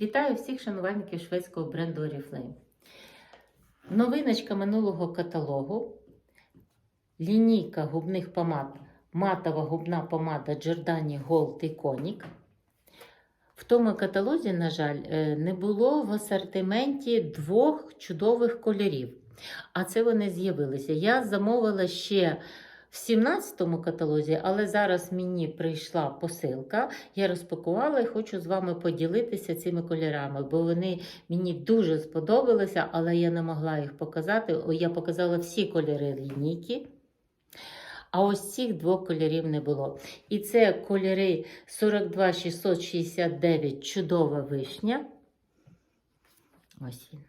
Вітаю всіх шанувальників шведського бренду Oriflame. Новиночка минулого каталогу. Лінійка губних помад. Матова губна помада Giordani Gold Iconic. В тому каталозі, на жаль, е, не було в асортименті двох чудових кольорів. А це вони з'явилися. Я замовила ще в 17-му каталозі, але зараз мені прийшла посилка. Я розпакувала і хочу з вами поділитися цими кольорами, бо вони мені дуже сподобалися, але я не могла їх показати. Я показала всі кольори лінійки. А ось цих двох кольорів не було. І це кольори 42 669 чудова вишня. Ось він.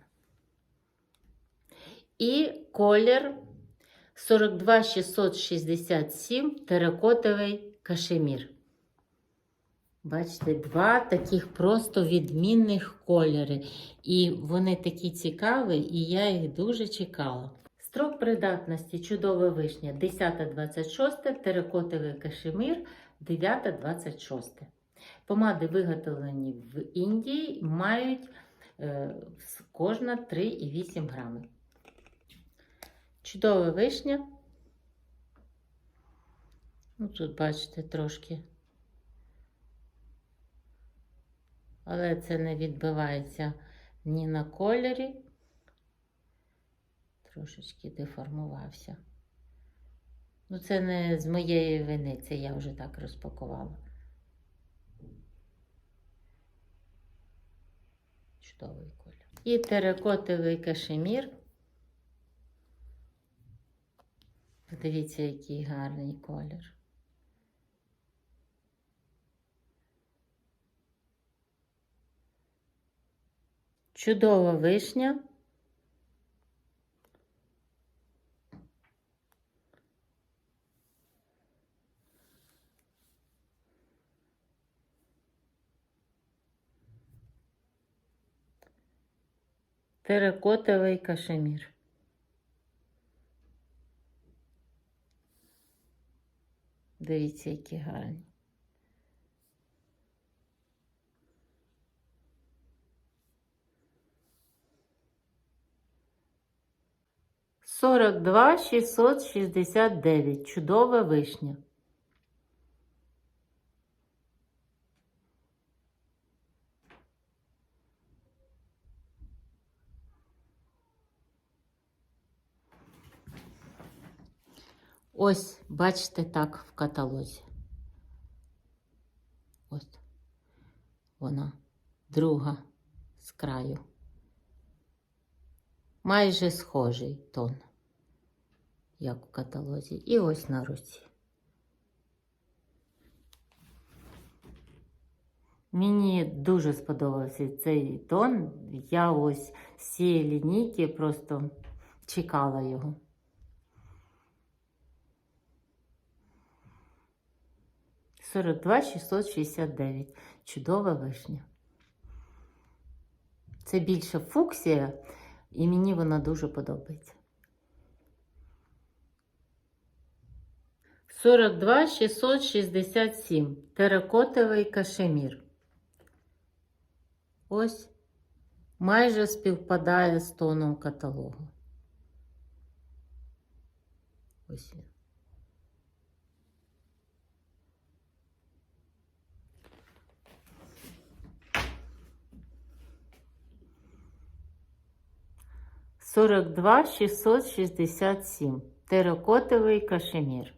І колір 42 667 теракотовий кашемір. Бачите, два таких просто відмінних кольори. І вони такі цікаві, і я їх дуже чекала. Строк придатності чудова вишня 10-26, теракотовий кашемір 9-26. Помади, виготовлені в Індії, мають е, кожна 3,8 грами. Чудова вишня. Ну, тут, бачите, трошки. Але це не відбивається ні на кольорі. Трошечки деформувався. Ну, це не з моєї вини, це я вже так розпакувала. Чудовий колір. І теракотовий кашемір. Подивіться, який гарний колір. Чудова вишня. Теракотовий кашемір. Дивіться, які гарні. Сорок два шістсот шістдесят дев'ять. Чудова вишня. Ось, бачите, так в каталозі. Ось вона, друга з краю. Майже схожий тон, як в каталозі. І ось на руці. Мені дуже сподобався цей тон. Я ось з лінійки просто чекала його. Сорок два шістсот шістдесят дев'ять. Чудова вишня. Це більше фуксія, і мені вона дуже подобається. 42 667. Теракотовий кашемір. Ось майже співпадає з тоном каталогу. Ось він. Сорок два шістсот шістдесят сім. Теракотовий кашемір.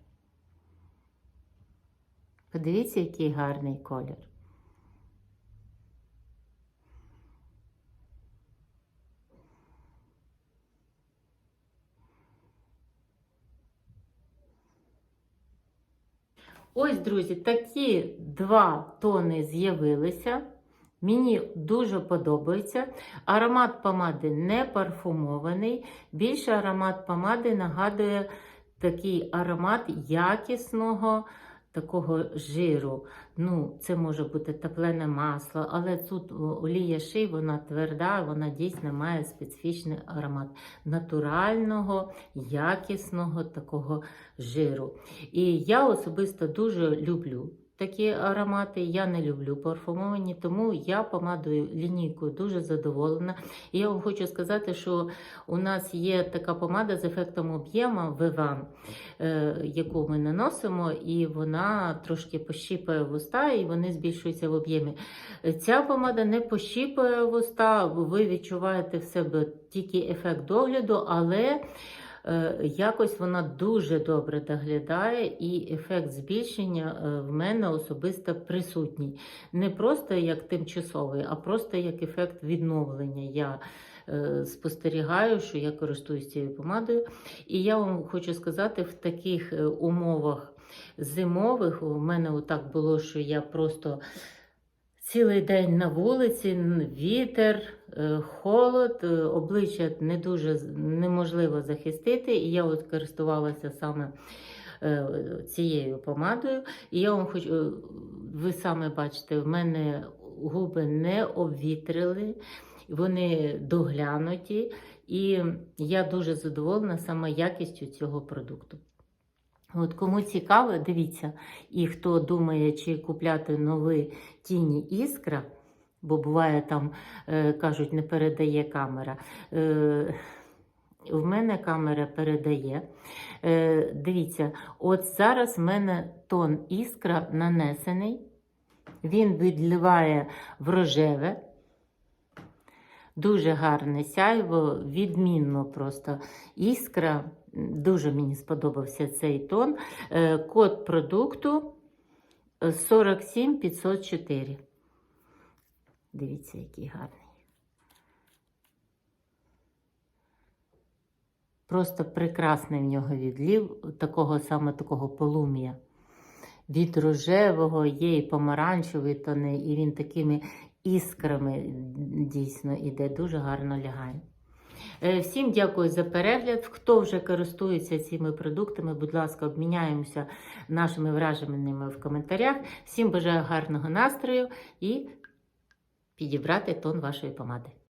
Подивіться, який гарний колір. Ось, друзі, такі два тони з'явилися. Мені дуже подобається. Аромат помади не парфумований. Більше аромат помади нагадує такий аромат якісного такого жиру. Ну, Це може бути теплене масло, але тут олія ши, вона тверда, вона дійсно має специфічний аромат натурального, якісного такого жиру. І я особисто дуже люблю такі аромати. Я не люблю парфумовані, тому я помадою лінійкою дуже задоволена. І я вам хочу сказати, що у нас є така помада з ефектом об'єма Виван, е, яку ми наносимо, і вона трошки пощіпає вуста, і вони збільшуються в об'ємі. Ця помада не пощіпує вуста, ви відчуваєте в себе тільки ефект догляду, але якось вона дуже добре доглядає, і ефект збільшення е, в мене особисто присутній. Не просто як тимчасовий, а просто як ефект відновлення. Я е, спостерігаю, що я користуюсь цією помадою. І я вам хочу сказати, в таких е, умовах зимових у мене отак було, що я просто. Цілий день на вулиці, вітер, е, холод, е, обличчя не дуже неможливо захистити. І я от користувалася саме е, цією помадою. І я вам хочу, ви саме бачите, в мене губи не обвітрили, вони доглянуті, і я дуже задоволена саме якістю цього продукту. От кому цікаво, дивіться, і хто думає, чи купляти нові тіні іскра, бо буває там, е, кажуть, не передає камера. Е, в мене камера передає. Е, дивіться, от зараз в мене тон іскра нанесений. Він відливає в рожеве. Дуже гарне сяйво, відмінно просто іскра. Дуже мені сподобався цей тон. Е, Код продукту е, 47504. Дивіться, який гарний. Просто прекрасний в нього відлів, такого саме такого полум'я. Від рожевого є і помаранчевий тони, і він такими іскрами дійсно іде, дуже гарно лягає. Е, Всім дякую за перегляд. Хто вже користується цими продуктами, будь ласка, обміняємося нашими враженнями в коментарях. Всім бажаю гарного настрою і підібрати тон вашої помади.